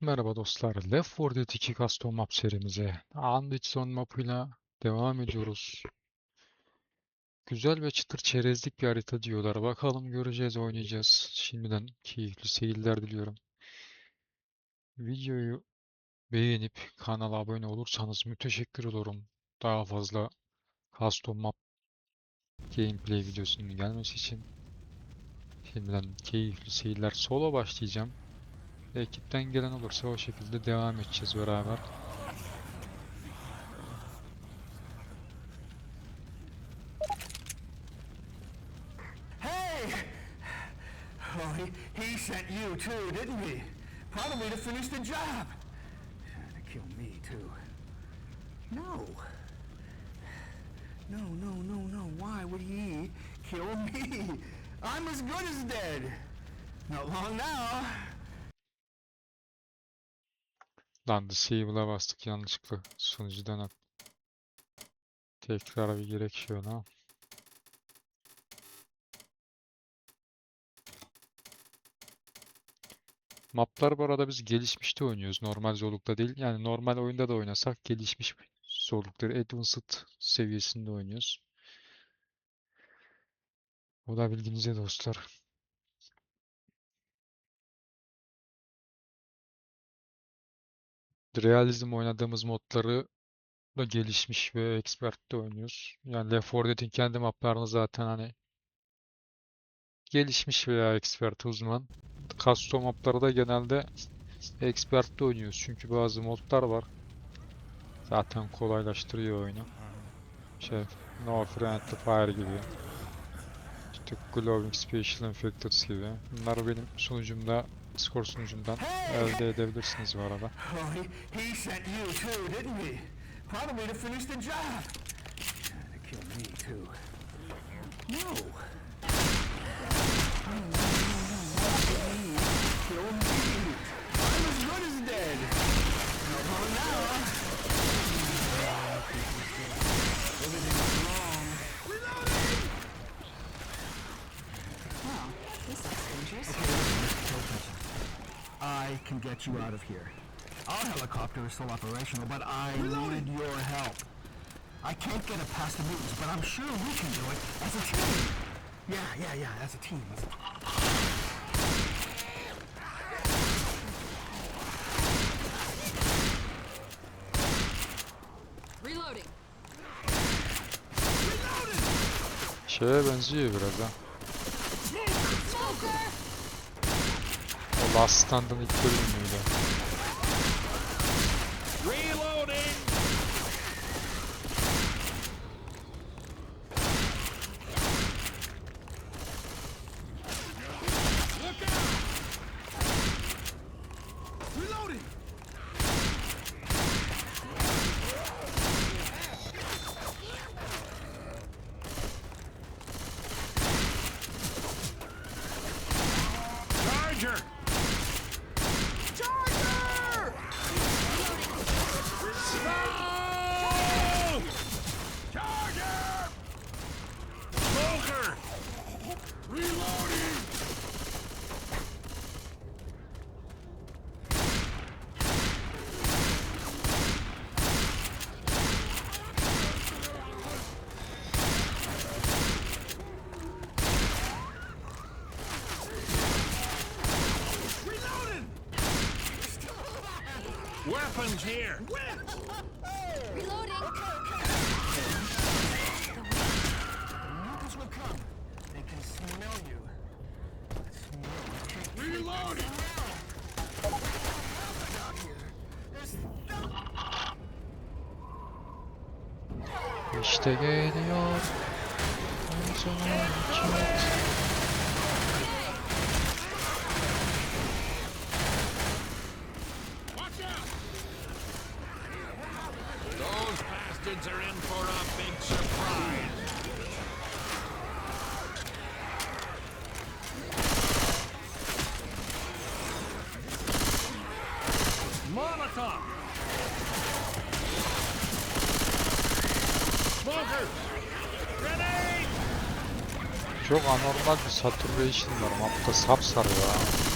Merhaba dostlar, Left 4 Dead 2 Custom Map serimize Undead mapıyla devam ediyoruz. Güzel ve çıtır çerezlik bir harita diyorlar. Bakalım göreceğiz, oynayacağız. Şimdiden keyifli seyirler diliyorum. Videoyu beğenip kanala abone olursanız müteşekkir olurum. Daha fazla Custom Map gameplay videosunun gelmesi için. Şimdiden keyifli seyirler. Solo başlayacağım. Ekipten gelen olursa o şekilde devam edeceğiz beraber. Hey! He, he sent you too, didn't he? Probably to finish the job. To kill me too. No. No, no, no, no. Why would he kill me? I'm as good as dead. Not long now. Lan disable'a bastık yanlışlıkla sunucudan at. Tekrar bir gerek şöyle ama. Maplar bu arada biz gelişmişte oynuyoruz. Normal zorlukta değil. Yani normal oyunda da oynasak gelişmiş zorlukları Advanced seviyesinde oynuyoruz. Bu da bilginize dostlar. Realizm oynadığımız modları da gelişmiş ve expert'te oynuyoruz. Yani Left 4 Dead'in kendi maplarını zaten hani gelişmiş veya expert uzman. Custom mapları da genelde expert'te oynuyoruz. Çünkü bazı modlar var. Zaten kolaylaştırıyor oyunu. Şey, No Friendly Fire gibi. İşte Glowing Special Infectors gibi. Bunları benim sunucumda, Discord sunucumdan elde edebilirsiniz bu arada. Oh, I can get you out of here. Our helicopter is still operational, but I need your help. I can't get it past the mutants, but I'm sure we can do it as a team. Yeah, yeah, yeah, as a team. As a... Reloading. Şeye benziyor biraz ha. Smoker! O Last Stand'ın ilk bölümüydü. Reloading! Look out! Reloading! Charger! Charger! Weapons here! Reloading. Mutants will come. They can smell you. Smell. Reloading! Out here. There's İşte geliyor. En Çok anormal bir saturation var. Mapta sapsarı ya.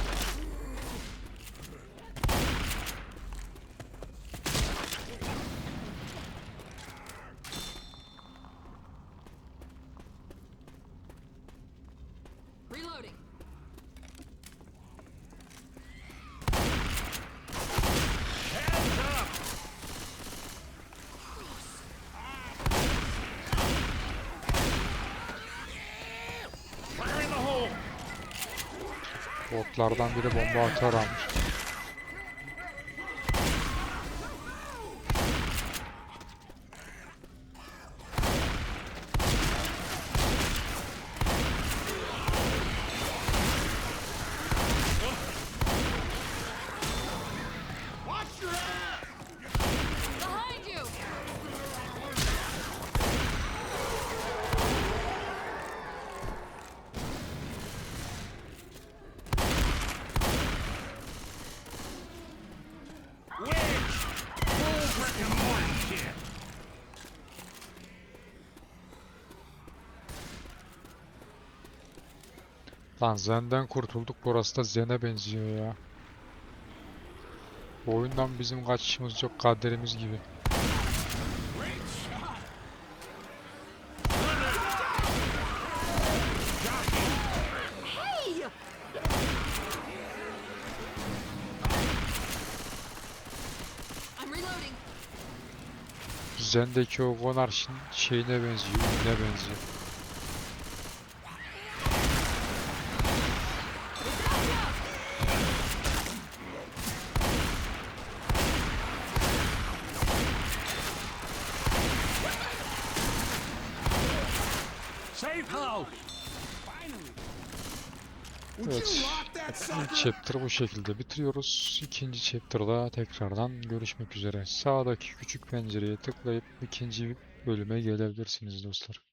Botlardan biri bomba atar almış. Lan Zen'den kurtulduk. Burası da Zen'e benziyor ya. Bu oyundan bizim kaçışımız yok. Kaderimiz gibi. Zen'deki o Gonarş'ın şeyine benziyor. Ne benziyor. Safe house. Evet. İlk chapter'ı bu şekilde bitiriyoruz. İkinci chapter'da tekrardan görüşmek üzere. Sağdaki küçük pencereye tıklayıp ikinci bölüme gelebilirsiniz dostlar.